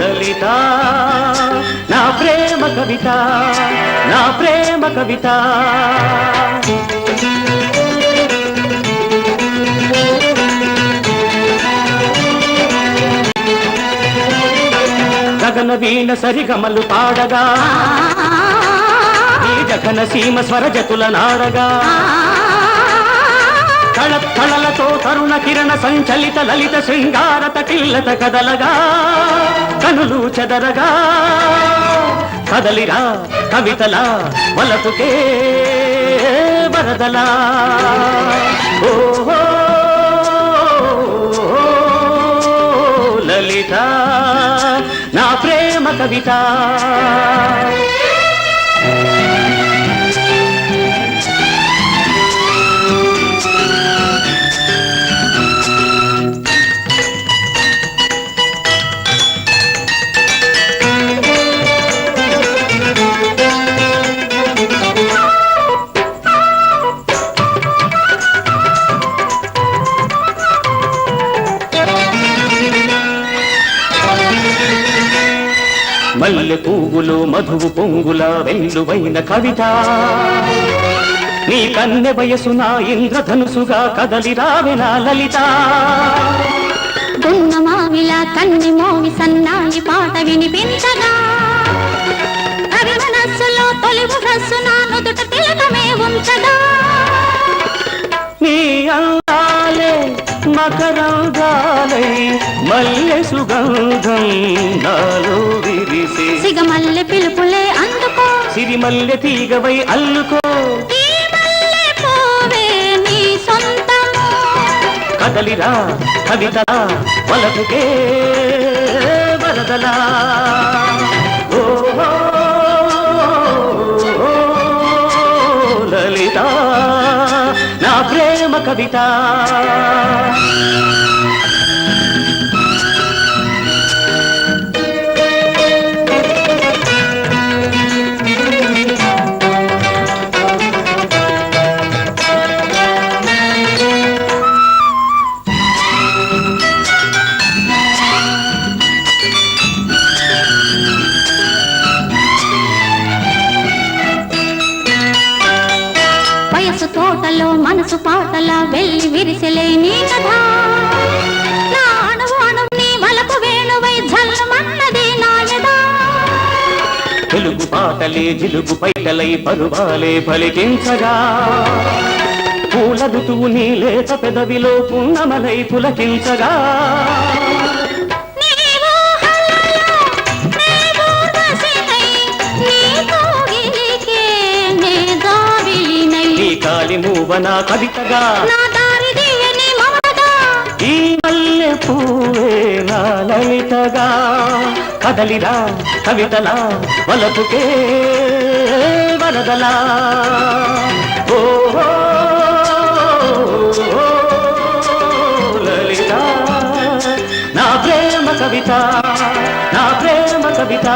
లలిత నా ప్రేమ కవిత నా ప్రేమ కవిత గగన వీణ సరిగమలు పాడగా ఈ జగన సీమ స్వరజతుల నాడగా కళ కళలతో తరుణ కిరణ సంచలిత లలిత శృంగారత కిల్లత కదలగా కనులు చెదరగా. కదలిరా కవితలా వలపుకే వరదలా. ఓహో లలిత నా ప్రేమ కవిత. మల్లె పువ్వులు మధువు పొంగుల వెల్లువైన కవిత. నీ కన్నె వయసు నా ఇంద్రధనుసుగా కదలి రావెనా లలిత. గున్న మావిలా కన్ని మోవి సన్నాయి పాట వినిపించగా. కవి మనస్సులో తొలి రస్సు నా నుదుట తిలకమే ఉంచగా. మకరంగాలై మల్లె సుగంధం నాలో విరిసే. సిగమల్లె పిలుపులే అందుకో. సిరిమల్లె తీగవై అల్లుకో. కదలిరా కవితలా వలపుకే వరదలా. లలిత నా ప్రేమ కవిత. మనసు పాటల వెళ్ళి విరిసెలే నీ కథ. నా అణువు నీ వలపు వేణువై జల్లుమన్నది నాయదా తెలుగు పాటలే జిలుగు పైటలై పరువాలే పలికించగా పూల ఋతువు నీ లేత పెదవిలో పున్నమలై పులకించగా. మూవన కవితగా. ఈ మల్లె పూవే నా లలితగా కదలిరా కవితలా వలపుకే వరదలా. ఓహో లలిత నా ప్రేమ కవిత నా ప్రేమ కవిత.